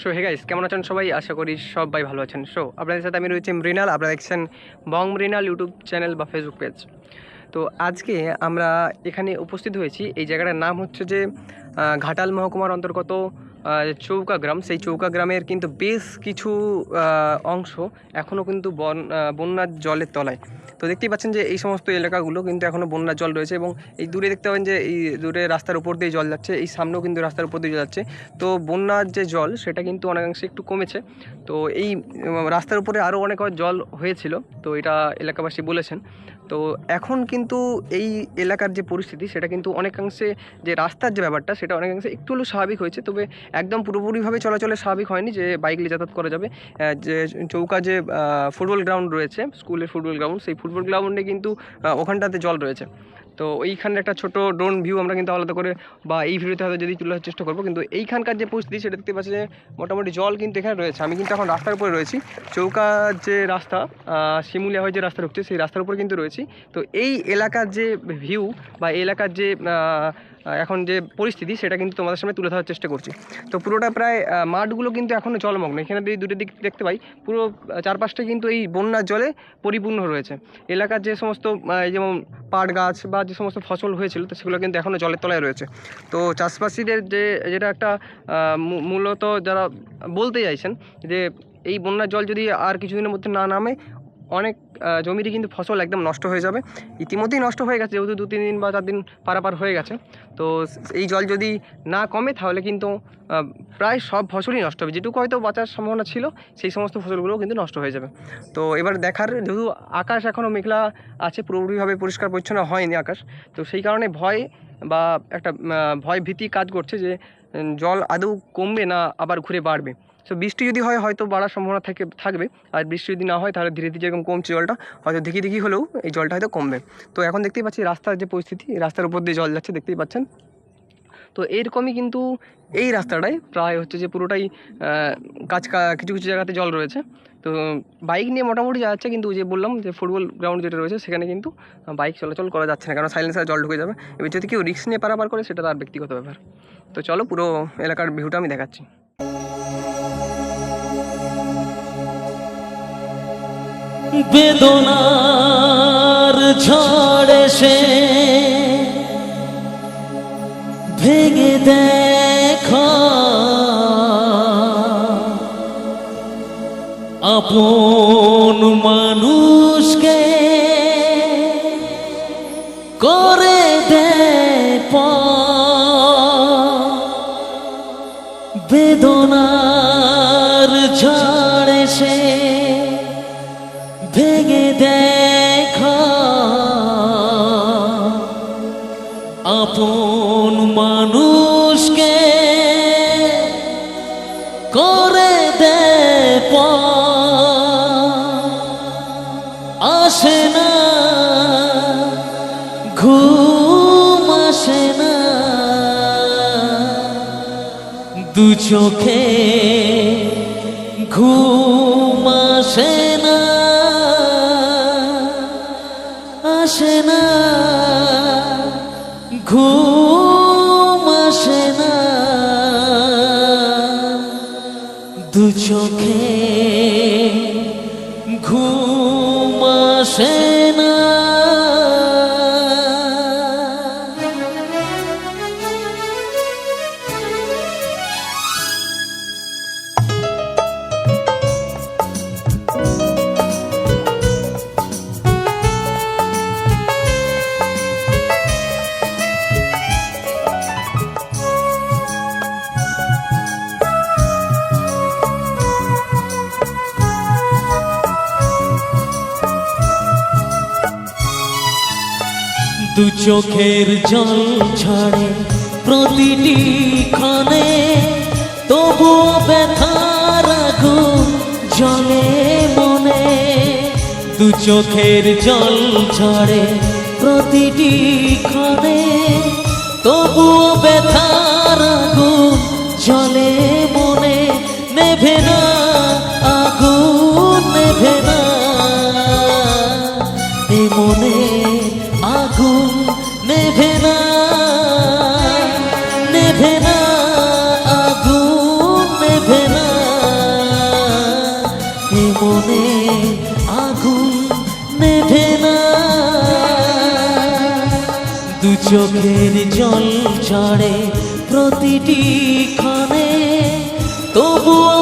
So hey guys কেমন আছেন সবাই? আশা করি সবাই ভালো আছেন। সো আপনাদের সাথে আমি রয়েছি মৃণাল। আপনারা দেখছেন বং মৃণাল ইউটিউব চ্যানেল বা ফেসবুক পেজ তো আজকে আমরা এখানে উপস্থিত হয়েছি। এই জায়গাটার নাম হচ্ছে যে ঘাটাল মহকুমার অন্তর্গত চৌকা গ্রাম। সেই চৌকা গ্রামের কিন্তু বেশ কিছু অংশ এখনও কিন্তু বন বন্যার জলের তলায়। তো দেখতেই পাচ্ছেন যে এই সমস্ত এলাকাগুলো কিন্তু এখনও বন্যার জল রয়েছে এবং এই দূরে দেখতে পাবেন যে, এই দূরে রাস্তার উপর দিয়ে জল যাচ্ছে, এই সামনেও কিন্তু রাস্তার উপর দিয়ে জল যাচ্ছে। তো বন্যার যে জল, সেটা কিন্তু অনেকাংশে একটু কমেছে। তো এই রাস্তার উপরে আরও অনেক জল হয়েছিল। তো এটা এলাকাবাসী বলেছেন। তো এখন কিন্তু এই এলাকার যে পরিস্থিতি, সেটা কিন্তু অনেকাংশে যে রাস্তার যে ব্যাপারটা, সেটা অনেকাংশে একটু হলেও স্বাভাবিক হয়েছে। তবে একদম পুরোপুরিভাবে চলাচলে স্বাভাবিক হয়নি যে বাইক নিয়ে যাতায়াত করা যাবে। যে চৌকা যে ফুটবল গ্রাউন্ড রয়েছে, স্কুলের ফুটবল গ্রাউন্ড, সেই ফুটবল গ্রাউন্ডে কিন্তু ওখানটাতে জল রয়েছে। তো এইখানে একটা ছোট ড্রোন ভিউ আমরা কিন্তু আলাদা করে বা এই ভিডিওতে হয়তো যদি তুলে ধরার চেষ্টা করব, কিন্তু এইখানকার যে পরিস্থিতি সেটা দেখতে পাচ্ছি যে মোটামুটি জল কিন্তু এখানে রয়েছে। আমি কিন্তু এখন রাস্তার উপরে রয়েছি। চৌকা যে রাস্তা শিমুলিয়া হয়ে যে রাস্তা ঢুকছে, সেই রাস্তার উপরে কিন্তু রয়েছি। তো এই এলাকার যে ভিউ বা এলাকার যে এখন যে পরিস্থিতি, সেটা কিন্তু তোমাদের সামনে তুলে ধরার চেষ্টা করছি। তো পুরোটা প্রায় মাঠগুলো কিন্তু এখনও জলমগ্ন। এখানে যদি দুটো দিক দেখতে পাই, পুরো চারপাশটা কিন্তু এই বন্যার জলে পরিপূর্ণ রয়েছে। এলাকার যে সমস্ত যেমন পাট গাছ বা যে সমস্ত ফসল হয়েছিল, তো সেগুলো কিন্তু এখনও জলের তলায় রয়েছে। তো চাষবাসীদের যে, যেটা একটা মূলত যারা বলতে চাইছেন যে, এই বন্যার জল যদি আর কিছুদিনের মধ্যে না নামে অনেক জমিরই কিন্তু ফসল একদম নষ্ট হয়ে যাবে। ইতিমধ্যেই নষ্ট হয়ে গেছে, যেহেতু দু তিন দিন বা চার দিন পারাপার হয়ে গেছে। তো এই জল যদি না কমে, তাহলে কিন্তু প্রায় সব ফসলই নষ্ট হবে। যেটুকু হয়তো বাঁচার সম্ভাবনা ছিল, সেই সমস্ত ফসলগুলোও কিন্তু নষ্ট হয়ে যাবে। তো এবার দেখার, যেহেতু আকাশ এখনও মেঘলা আছে, পুরোপুরিভাবে পরিষ্কার পরিচ্ছন্ন হয়নি আকাশ। তো সেই কারণে ভয় বা একটা ভয় ভীতি কাজ করছে যে জল আদৌ কমবে না আবার ঘুরে বাড়বে। সো বৃষ্টি যদি হয়, হয়তো বাড়ার সম্ভাবনা থেকে, থাকবে। আর বৃষ্টি যদি না হয়, তাহলে ধীরে ধীরে যেরকম কমছে জলটা, হয়তো দেখি দেখি হলেও এই জলটা হয়তো কমবে। তো এখন দেখতেই পাচ্ছি রাস্তার যে পরিস্থিতি, রাস্তার উপর দিয়ে জল যাচ্ছে, দেখতেই পাচ্ছেন। তো এরকমই কিন্তু এই রাস্তাটায় প্রায় হচ্ছে যে পুরোটাই কাজ কিছু কিছু জায়গাতে জল রয়েছে। তো বাইক নিয়ে মোটামুটি যাচ্ছে কিন্তু যে বললাম যে ফুটবল গ্রাউন্ড যেটা রয়েছে সেখানে কিন্তু বাইক চলাচল করা যাচ্ছে না। কারণ সাইলেন্সার জল ঢুকে যাবে। এবার যদি কেউ রিক্স নিয়ে পারাপার করে সেটা তার ব্যক্তিগত ব্যাপার। তো চলো পুরো এলাকার ভিউটা আমি দেখাচ্ছি। বেদনার ঝড় সে ভেঙে দেখো। আপন মানুষকে করে দে আপন মানুষকে করে দে আসে না ঘুম আসে না। দু চোখে ঘুম আসে দু চোখে ঘুম আসে না। দু চোখের জল ছড়ে প্রতিটি ক্ষণে, তবুও ব্যথার আগুন জলে মনে। দু চোখের জল ছড়ে প্রতিটি ক্ষণে, তবুও ব্যথার আগুন জলে মনে। নেভে না, আগুন নেভে না মনে আগুন নেভে না নেভে না, আগুন নেভে না। মনে আগুন নেভে না। দু চোখের জল চড়ে প্রতিটি ক্ষণে, তবুও